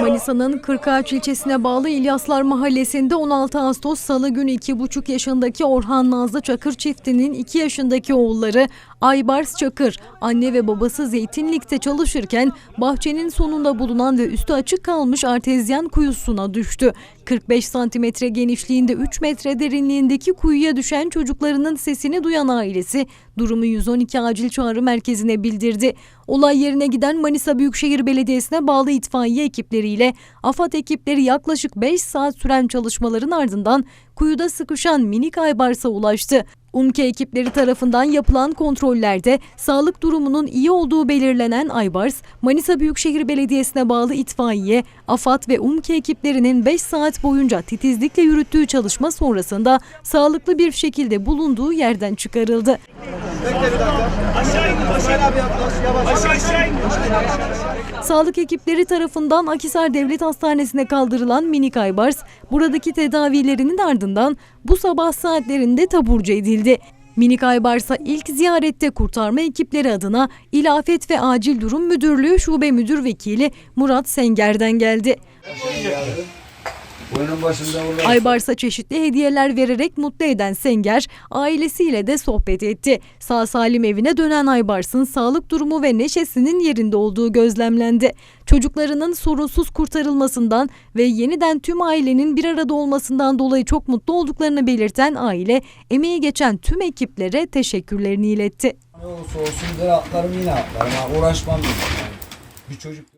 Manisa'nın Kırkağaç ilçesine bağlı İlyaslar Mahallesi'nde 16 Ağustos Salı günü 2,5 yaşındaki Orhan Nazlı Çakır çiftinin 2 yaşındaki oğulları Aybars Çakır, anne ve babası Zeytinlik'te çalışırken bahçenin sonunda bulunan ve üstü açık kalmış artezyen kuyusuna düştü. 45 santimetre genişliğinde 3 metre derinliğindeki kuyuya düşen çocuklarının sesini duyan ailesi durumu 112 acil çağrı merkezine bildirdi. Olay yerine giden Manisa Büyükşehir Belediyesi'ne bağlı itfaiye ekipleriyle AFAD ekipleri yaklaşık 5 saat süren çalışmaların ardından kuyuda sıkışan minik Aybars'a ulaştı. UMKE ekipleri tarafından yapılan kontrollerde sağlık durumunun iyi olduğu belirlenen Aybars, Manisa Büyükşehir Belediyesi'ne bağlı itfaiye, AFAD ve UMKE ekiplerinin 5 saat boyunca titizlikle yürüttüğü çalışma sonrasında sağlıklı bir şekilde bulunduğu yerden çıkarıldı. Sağlık ekipleri tarafından Akisar Devlet Hastanesi'ne kaldırılan minik Aybars, buradaki tedavilerinin ardından bu sabah saatlerinde taburcu edildi. Minik Aybars'a ilk ziyarette kurtarma ekipleri adına İlafet ve Acil Durum Müdürlüğü Şube Müdür Vekili Murat Senger'den geldi. Boynun başında burada. Aybars'a çeşitli hediyeler vererek mutlu eden Senger, ailesiyle de sohbet etti. Sağ salim evine dönen Aybars'ın sağlık durumu ve neşesinin yerinde olduğu gözlemlendi. Çocuklarının sorunsuz kurtarılmasından ve yeniden tüm ailenin bir arada olmasından dolayı çok mutlu olduklarını belirten aile, emeği geçen tüm ekiplere teşekkürlerini iletti. Ne olursa olsun der atlarım yine atlarım. Ha, uğraşmam. Yani. Bir çocuk